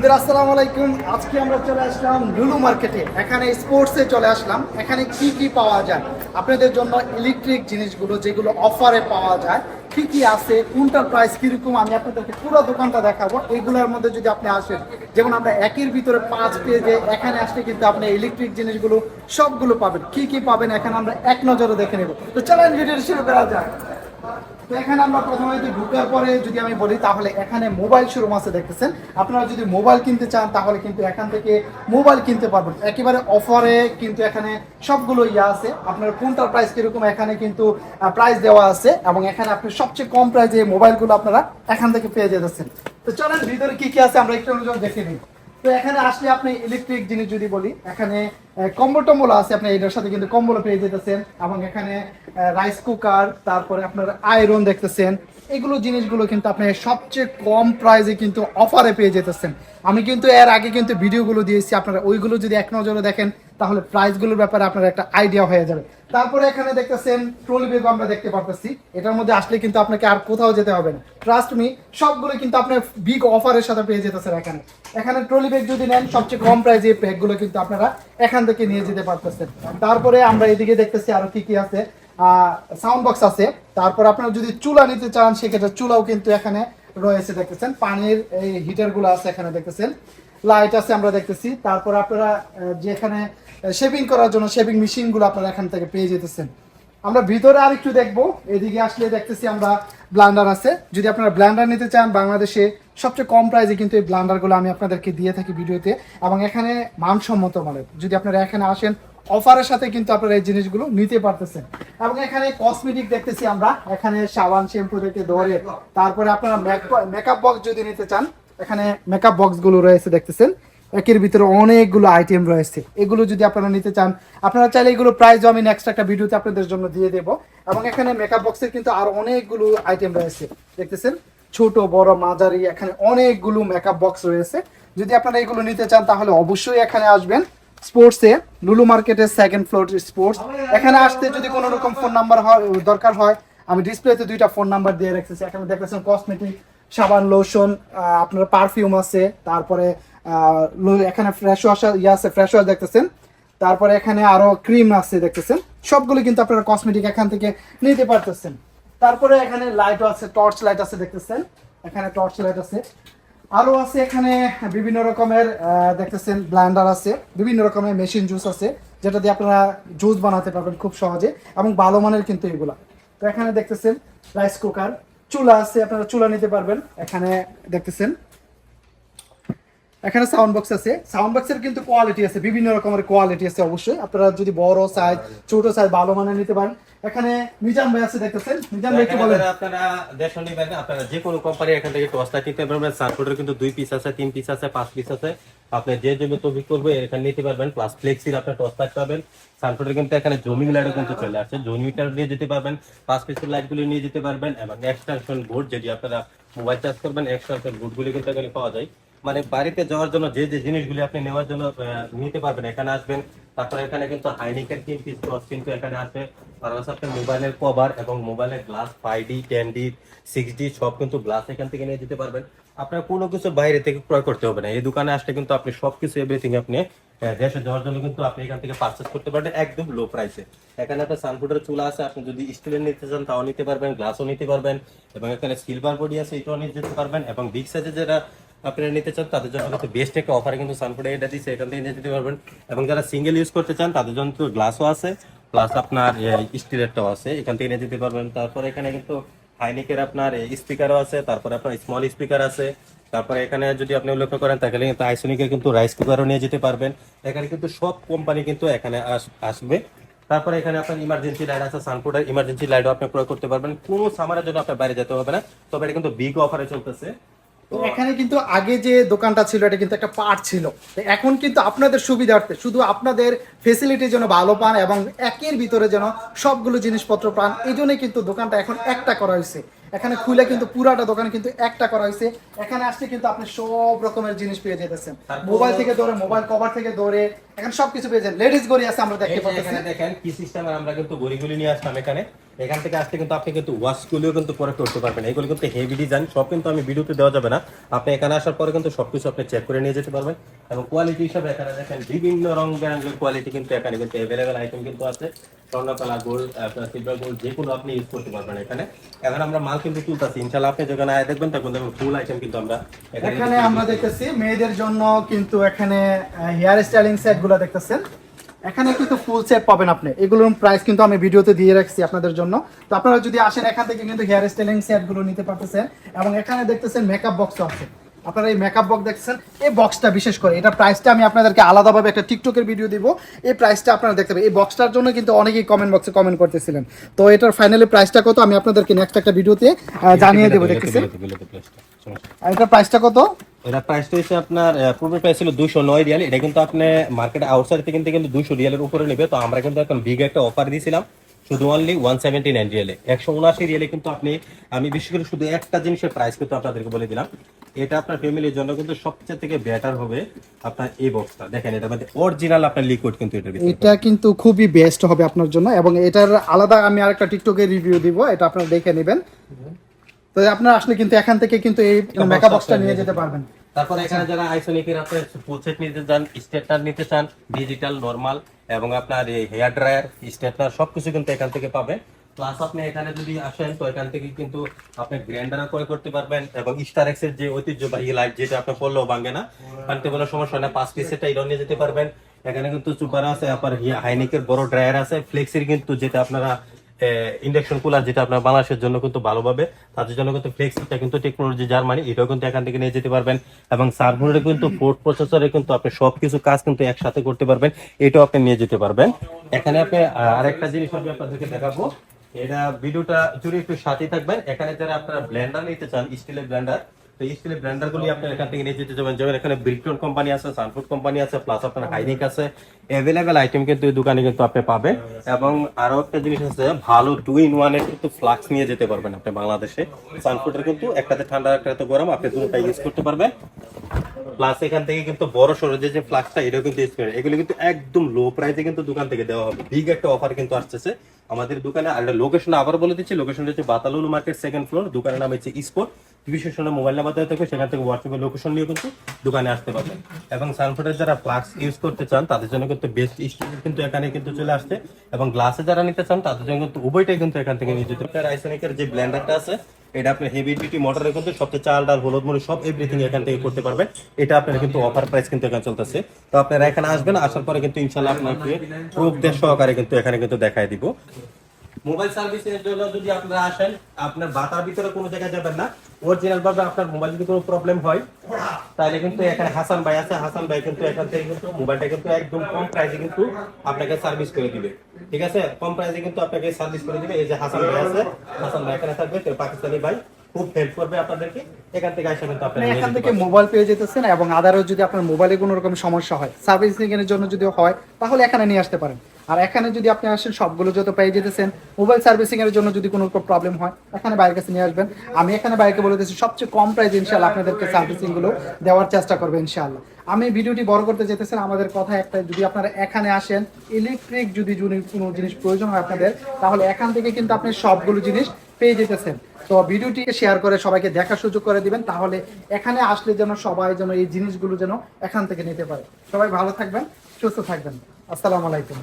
বন্ধুরা, আসসালামু আলাইকুম। আজকে আমরা চলে আসলাম লুলু মার্কেটে। এখানে স্পোর্টসে চলে আসলাম। এখানে কি কি পাওয়া যায়? আপনাদের জন্য ইলেকট্রিক জিনিসগুলো যেগুলো অফারে পাওয়া যায়, কি কি আছে, কোনটার প্রাইস কীরকম, আমি আপনাদেরকে পুরো দোকানটা দেখাবো। এইগুলোর মধ্যে যদি আপনি আসেন, যেমন আমরা একের ভিতরে পাঁচ পেজে এখানে আসলে কিন্তু আপনি ইলেকট্রিক জিনিসগুলো সবগুলো পাবেন। কি কি পাবেন? এখানে আমরা এক নজরে দেখে নেব। তো চলেন ভিডিও শুরু করা যাক। তো এখানে আমরা প্রথমে যদি ঢুকার পরে যদি আমি বলি, তাহলে এখানে মোবাইল শোরুম আছে দেখতেছেন। আপনারা যদি মোবাইল কিনতে চান, তাহলে কিন্তু এখান থেকে মোবাইল কিনতে পারবেন। একেবারে অফারে কিন্তু এখানে সবগুলো ইয়ে আছে। আপনার কোনটার প্রাইস কীরকম, এখানে কিন্তু প্রাইস দেওয়া আছে এবং এখানে আপনি সবচেয়ে কম প্রাইসে মোবাইলগুলো আপনারা এখান থেকে পেয়ে যেতেছেন। তো চলেন, ভিতরে কি কি আছে আমরা একটু দেখে নিই। তো এখানে আসলে আপনি ইলেকট্রিক জিনিস যদি বলি, এখানে কম্বল টম্বল আছে, আপনি এটার সাথে কিন্তু কম্বল পেয়ে যেতেছেন, এবং এখানে রাইস কুকার তারপরে আপনার আয়রন দেখতেছেন, এগুলো জিনিসগুলো কিন্তু আপনি সবচেয়ে কম প্রাইসে কিন্তু অফারে পেয়ে যেতেছেন। আমি কিন্তু এর আগে কিন্তু ভিডিওগুলো দিয়েছি, আপনারা ওইগুলো যদি এক নজরে দেখেন তাহলে প্রাইসগুলোর ব্যাপারে আপনার একটা আইডিয়া হয়ে যাবে। তারপরে এখানে দেখতেছেন ট্রলি ব্যাগ আমরা দেখতে পারতেছি। এটার মধ্যে আসলে কিন্তু আপনাকে আর কোথাও যেতে হবে না। ট্রাস্ট মি সবগুলো কিন্তু আপনি বিগ অফারের সাথে পেয়ে যেতেছেন এখানে। এখানে ট্রলি ব্যাগ যদি নেন, সবচেয়ে কম প্রাইসে এই ব্যাগগুলো কিন্তু আপনারা এখান থেকে নিয়ে যেতে পারতেছেন। তারপরে আমরা এদিকে দেখতেছি আরও কি কি আছে। সাউন্ড বক্স আছে। তারপর আপনারা যদি চুলা নিতে চান, সেক্ষেত্রে চুলাও কিন্তু এখানে রয়েছে দেখতেছেন। পানির এই হিটারগুলো আছে এখানে দেখতেছেন। লাইট আছে, আমরা দেখতেছি। তারপর আপনারা যেখানে শেভিং করার জন্য শেভিং মেশিনগুলো আপনারা এখান থেকে পেয়ে যেতেছেন। আমরা ভিতরে আর একটু দেখব, এদিকে আসলে দেখতেছি আমরা ব্লান্ডার আছে। যদি আপনারা ব্লান্ডার নিতে চান, বাংলাদেশে সবচেয়ে কম প্রাইসে কিন্তু এই ব্লান্ডারগুলো আমি আপনাদেরকে দিয়ে থাকি ভিডিওতে। এবং এখানে মানসম্মত মানে যদি আপনারা এখানে আসেন, অফারের সাথে কিন্তু আপনারা এই জিনিসগুলো নিতে পারতেছেন। এবং এখানে কসমেটিক দেখতেছি আমরা। এখানে সাবান শ্যাম্পু থেকে ধরে। তারপরে আপনারা মেকআপ বক্স যদি নিতে চান এখানে মেকআপ বক্সগুলো রয়েছে, দেখতেছেন? একের ভিতরে অনেকগুলো আইটেম রয়েছে। এগুলো যদি আপনারা নিতে চান, আপনারা চাইলে এগুলো প্রাইস আমি নেক্সট একটা ভিডিওতে আপনাদের জন্য দিয়ে দেবো। এবং এখানে মেকআপ বক্সের কিন্তু আর অনেকগুলো আইটেম রয়েছে, দেখতেছেন? ছোট, বড়, মাঝারি, এখানে অনেকগুলো মেকআপ বক্স রয়েছে। যদি আপনারা এগুলো নিতে চান, তাহলে অবশ্যই এখানে আসবেন। স্পোর্টসে লুলু মার্কেটের সেকেন্ড ফ্লোর স্পোর্টস এখানে আসতে যদি কোনো রকম ফোন নাম্বার হয়, দরকার হয়, আমি ডিসপ্লেতে দুইটা ফোন নাম্বার দিয়ে রেখেছি এখানে দেখতেছেন কসমেটিক সাবান লোশন আপনার পারফিউম আছে, তারপরে এখানে ফ্রেশ ওয়াশ ইয়ে আছে ফ্রেশ ওয়াশ দেখতেছেন। তারপরে এখানে আরও ক্রিম আছে দেখতেছেন। সবগুলো কিন্তু আপনারা কসমেটিক এখান থেকে নিতে পারতেছেন। তারপরে এখানে লাইট আছে টর্চ লাইট আছে দেখতেছেন। এখানে টর্চ লাইট আছে। আরও আছে এখানে বিভিন্ন রকমের দেখতেছেন ব্লান্ডার আছে, বিভিন্ন রকমের মেশিন জুস আছে, যেটা দিয়ে আপনারা জুস বানাতে পারবেন খুব সহজে, এবং ভালো মানের কিন্তু এগুলা। তো এখানে দেখতেছেন রাইস কুকার চুলা আছে আপনারা চুলা নিতে পারবেন। এখানে দেখতেছেন। এখানে সাউন্ড বক্স আছে। সাউন্ড বক্সের কিন্তু কোয়ালিটি আছে বিভিন্ন রকমের কোয়ালিটি আছে অবশ্যই। আপনারা যদি বড় সাইজ ছোট সাইজ ভালো মানের নিতে পারেন। এখানে মিজান ভাই আছে দেখতেছেন? মিজান ভাই এখানে বলেন। আপনারা দেশ নিবেন আপনারা যে কোনো কোম্পানি এখান থেকে টসটা নিতে পারবেন। সার্কুটের কিন্তু দুই পিস আছে তিন পিস আছে পাঁচ পিস আছে। আপনি যে জমি তৈরি করবে, এখানে নিতে পারবেন প্লাস ফ্লেক্সির আপনার টসটা পাবেন। সানফুটের কিন্তু এখানে জমিং লাইটও কিন্তু চলে আসছে। জমিটার নিয়ে যেতে পারবেন, পাঁচ পিসের লাইটগুলি নিয়ে যেতে পারবেন, এবং এক্সটেনশন বোর্ড যেটি আপনারা মোবাইল চার্জ করবেন এক্সটেনশন বোর্ডগুলি কিন্তু এখানে পাওয়া যায়। মানে বাড়িতে যাওয়ার জন্য যে যে জিনিসগুলি আপনি নেওয়ার জন্য নিতে পারবেন, এখানে আসবেন। তারপরে এখানে কিন্তু হাইনিকের তিন পিস টস কিন্তু এখানে আছে। আর হচ্ছে মোবাইলের কভার এবং মোবাইলের glass five D ten D six D সব কিন্তু গ্লাস এখান থেকে নিয়ে যেতে পারবেন। আপনার কোনো কিছু বাইরে থেকে ক্রয় করতে হবে না। এই দোকানে আসলে কিন্তু আপনি সবকিছু এভরিথিং আপনি দেশে যাওয়ার জন্য কিন্তু আপনি এখান থেকে পারচেস করতে পারবেন একদম লো প্রাইসে এখানে একটা সানফুডের চুলা আছে, আপনি যদি স্টিলের নিতে চান তাও নিতে পারবেন গ্লাসও নিতে পারবেন এবং এখানে সিলভার বডি আছে, এটাও যেতে পারবেন এবং বিগ সাইজে যেটা আপনারা নিতে চান, তাদের জন্য কিন্তু বেস্ট একটা অফারে কিন্তু সানফুডে এটা দিচ্ছে এখান থেকে নিয়ে যেতে পারবেন। এবং যারা সিঙ্গেল ইউজ করতে চান, তাদের জন্য তো গ্লাসও আছে প্লাস আপনার স্টিলেরটাও আছে, এখান থেকে নিয়ে যেতে পারবেন। তারপরে এখানে কিন্তু হাইনিকের আপনার স্পিকারও আছে, তারপরে আপনার স্মল স্পিকার আছে, তারপরে এখানে যদি আপনি লক্ষ্য করেন, তাহলে কিন্তু আইসোনিকের কিন্তু রাইস কুকারও নিয়ে যেতে পারবেন। এখানে কিন্তু সব কোম্পানি কিন্তু এখানে আস- আসবে। তারপরে এখানে আপনার ইমার্জেন্সি লাইট আছে সানফুডের ইমার্জেন্সি লাইটও আপনি প্রয়োগ করতে পারবেন। কোনো সামারের জন্য আপনার বাইরে যেতে হবে না, তবে এটা কিন্তু বিগ অফারে চলতেছে। এখানে কিন্তু আগে যে দোকানটা ছিল এটা কিন্তু একটা পার্ট ছিল। এখন কিন্তু আপনাদের সুবিধার্থে শুধু আপনাদের ফেসিলিটির জন্য ভালো পান এবং একের ভিতরে যেন সবগুলো জিনিসপত্র পান এই জন্যই কিন্তু দোকানটা এখন একটা করা হয়েছে। এখানে খুলে কিন্তু পুরাটা দোকান কিন্তু একটা করা হয়েছে। এখানে আসলে কিন্তু আপনি সব রকমের জিনিস পেয়ে যেতেছেন। মোবাইল থেকে ধরে মোবাইল কভার থেকে ধরে এখানে সবকিছু পেয়ে যান। লেডিস গড়ি আছে আমরা দেখতে পাচ্ছি এখানে দেখেন কি সিস্টেম আমরা কিন্তু গড়িগুলি নিয়ে আসলাম এখানে। এখান থেকে আসতে কিন্তু আপনি কিন্তু ওয়াশগুলিও কিন্তু পরে করতে পারবেন। এগুলো কিন্তু হেভি ডিজাইন সব কিন্তু আমি ভিডিওতে দেওয়া যাবে না। আপনি এখানে আসার পরে কিন্তু সবকিছু আপনি চেক করে নিয়ে যেতে পারবেন। এবং কোয়ালিটি হিসাবে এখানে দেখেন বিভিন্ন রং বেরঙের কোয়ালিটি কিন্তু এখানে কিন্তু অ্যাভেলেবেল আইটেম কিন্তু আছে। স্বর্ণ কালার গোল্ড আপনার সিলভার গোল্ড যে কোনো আপনি ইউজ করতে পারবেন এখানে। এখন আমরা মাল কিন্তু তুলতেছি। ইনশাল্লাহ আপনি যেখানে আয় দেখবেন তখন দেখবেন ফুল আইটেম কিন্তু আমরা এখানে আমরা দেখতেছি মেয়েদের জন্য কিন্তু এখানে হেয়ার স্টাইলিং সেটগুলো দেখতেছেন। এখানে কিন্তু ফুল সেট পাবেন আপনি। এগুলোর প্রাইস কিন্তু আমি ভিডিওতে দিয়ে রাখছি আপনাদের জন্য। তো আপনারা যদি আসেন এখান থেকে কিন্তু হেয়ার স্টাইলিং সেটগুলো নিতে পারতেছেন এবং এখানে দেখতেছেন মেকআপ বক্স আছে। আপনারা এই মেকআপ বক্স দেখছেন এই বক্সটা বিশেষ করে এটা প্রাইসটা আমি আপনাদেরকে আলাদাভাবে একটা টিকটকের ভিডিও দিব। এই প্রাইসটা আপনারা দেখতে পাবেন। এই বক্সটার জন্য কিন্তু অনেকেই কমেন্ট বক্সে কমেন্ট করতেছিলেন। তো এটার ফাইনালি প্রাইসটা কত আমি আপনাদেরকে নেক্সট একটা ভিডিওতে জানিয়ে দেবো দেখতেছেন? আর এটার প্রাইসটা কত? এটা প্রাইসটা হচ্ছে আপনার আহ, পূর্বের প্রাইস ছিল দুশো নয় রিয়াল। এটা কিন্তু আপনি মার্কেটে আউটসাইড থেকে কিন্তু দুশো রিয়ালের উপরে নেবে। তো আমরা কিন্তু বিগ একটা অফার দিয়েছিলাম। শুধু অনলি ওয়ান সেভেন্টি নাইন রিয়ালে। একশো উনআশি রিয়ালে কিন্তু আপনি আমি বিশেষ করে শুধু একটা জিনিসের প্রাইস কিন্তু আপনাদেরকে বলে দিলাম। এটা আপনার ফ্যামিলির জন্য কিন্তু সবচেয়ে থেকে বেটার হবে আপনার এই বক্সটা দেখেন এটা অরিজিনাল আপনার লিকুইড কিন্তু এটা কিন্তু খুবই বেস্ট হবে আপনার জন্য। এবং এটার আলাদা আমি আরেকটা টিকটকে রিভিউ দিব এটা আপনারা দেখে নেবেন। তো আপনারা আসলে কিন্তু এখান থেকে কিন্তু এই মেকআপ বক্সটা নিয়ে যেতে পারবেন। তারপর এখানে যারা আইসোনিকের আপনার ফুল সেট নিতে চান স্টেটনার নিতে চান ডিজিটাল নরমাল এবং আপনার এই হেয়ার ড্রায়ার স্টেটনার সবকিছু কিন্তু এখান থেকে পাবেন প্লাস আপনি এখানে যদি আসেন তো এখান থেকে কিন্তু আপনি গ্র্যান্ডার ক্রয় করতে পারবেন এবং স্টার এক্সের যে ঐতিহ্যবাহী লাইট যেটা আপনি পড়লেও ভাঙে না পানিতে বলার সমস্যা না পাঁচ পিস পিসেরটা এটাও নিয়ে যেতে পারবেন। এখানে কিন্তু সুপার আছে আপনার হাইনিকের বড় ড্রায়ার আছে ফ্লেক্সির কিন্তু যেটা আপনারা ইন্ডাকশন কুলার যেটা আপনার বাংলাদেশের জন্য কিন্তু ভালোভাবে তাদের জন্য কিন্তু ফ্লেক্সিটা কিন্তু টেকনোলজি জার্মানি এটাও কিন্তু এখান থেকে নিয়ে যেতে পারবেন। এবং সার্ভারে কিন্তু ফোর্থ প্রসেসরে কিন্তু আপনি সবকিছু কাজ কিন্তু একসাথে করতে পারবেন, এটাও আপনি নিয়ে যেতে পারবেন। এখানে আপনি আরেকটা জিনিস আমি আপনাদেরকে দেখাবো। এটা ভিডিওটা জুড়ে একটু সাথে থাকবেন। এখানে যারা আপনারা ব্লেন্ডার নিতে চান স্টিলের ব্লেন্ডার তো এই স্টিলের ব্লেন্ডার আপনার এখান থেকে নিয়ে যেতে যাবেন। যেমন এখানে ব্রিকটন কোম্পানি আছে সানফুড কোম্পানি আছে প্লাস আপনার হাইনিক আছে। অ্যাভেলেবেল আইটেম কিন্তু এই দোকানে কিন্তু আপনি পাবেন। এবং আরও একটা জিনিস আছে ভালো টু ইন ওয়ানের কিন্তু ফ্লাক্স নিয়ে যেতে পারবেন আপনি বাংলাদেশে। সানফুডের কিন্তু একটাতে ঠান্ডা একটাতে গরম আপনি দুটোটা ইউজ করতে পারবেন। প্লাস এখান থেকে কিন্তু বড় সড়ো যে যে ফ্লাক্সটা এটাও কিন্তু use করে। এগুলো কিন্তু একদম লো প্রাইসে কিন্তু দোকান থেকে দেওয়া হবে। বিগ একটা অফার কিন্তু আসতেছে আমাদের দোকানে। আর লোকেশন আবার বলে দিচ্ছি। লোকেশন হচ্ছে বাতালুলু মার্কেট সেকেন্ড ফ্লোর দোকানের নাম হচ্ছে স্পোর্ট বিশেষ মোবাইল নাম্বার দেওয়া থাকবে, সেখান থেকে হোয়াটসঅ্যাপে লোকেশন নিয়ে কিন্তু দোকানে আসতে পারবেন। এবং সানফুডের যারা ফ্লাক্স ইউজ করতে চান, তাদের জন্য কিন্তু বেস্ট স্টিল কিন্তু এখানে কিন্তু চলে আসছে। এবং গ্লাসে যারা নিতে চান, তাদের জন্য কিন্তু উভয়টাই কিন্তু এখান থেকে নিয়ে যেতে পারেন আইসনিকের যে ব্লেন্ডারটা আছে, এটা আপনি হেভি ডিউটি মোটরে কিন্তু সবচেয়ে চাল, ডাল, হলুদ, মরিচ, সব এভরিথিং এখান থেকে করতে পারবেন। এটা আপনার কিন্তু অফার প্রাইস কিন্তু এখানে চলতেছে। তো আপনারা এখানে আসবেন, আসার পরে কিন্তু ইনশাল্লাহ আপনাকে প্রুফ দেশ সহকারে কিন্তু এখানে কিন্তু দেখাই দিব। মোবাইল সার্ভিসের জন্য যদি আপনারা আসেন আপনার বাতার ভিতরে কোনো জায়গায় যাবেন না। অরিজিনাল ভাবে আপনার মোবাইল যদি কোনো প্রবলেম হয় তাহলে কিন্তু এখানে হাসান ভাই আছে। হাসান ভাই কিন্তু এখান থেকে কিন্তু মোবাইলটা কিন্তু একদম কম প্রাইসে কিন্তু আপনাকে সার্ভিস করে দিবে। ঠিক আছে? কম প্রাইসে কিন্তু আপনাকে সার্ভিস করে দিবে। এই যে হাসান ভাই আছে হাসান ভাই এখানে থাকবে। তো পাকিস্তানি ভাই খুব হেল্প করবে আপনাদেরকে। এখান থেকে আসে কিন্তু আপনারা এখান থেকে মোবাইল পেয়ে যেতেছেন এবং আদারও যদি আপনার মোবাইলে কোনো রকম সমস্যা হয় সার্ভিসিং এর জন্য যদি হয় তাহলে এখানে নিয়ে আসতে পারেন। আর এখানে যদি আপনি আসেন, সবগুলো যত পেয়ে যেতেছেন মোবাইল সার্ভিসিং এর জন্য যদি কোনো প্রবলেম হয়, এখানে বাইরের কাছে নিয়ে আসবেন। আমি এখানে বাইরে বলে দিচ্ছি, সবচেয়ে কম প্রাইস ইনশাল্লাহ আপনাদেরকে সার্ভিসিংগুলো দেওয়ার চেষ্টা করব ইনশাআল্লাহ। আমি ভিডিওটি বড় করতে যেতেছেন আমাদের কথা একটা, যদি আপনারা এখানে আসেন ইলেকট্রিক যদি কোনো জিনিস প্রয়োজন হয় আপনাদের, তাহলে এখান থেকে কিন্তু আপনি সবগুলো জিনিস পেয়ে যেতেছেন। তো ভিডিওটি শেয়ার করে সবাইকে দেখার সুযোগ করে দিবেন, তাহলে এখানে আসলে যেন সবাই যেন এই জিনিসগুলো যেন এখান থেকে নিতে পারে। সবাই ভালো থাকবেন, সুস্থ থাকবেন। আসসালামু আলাইকুম।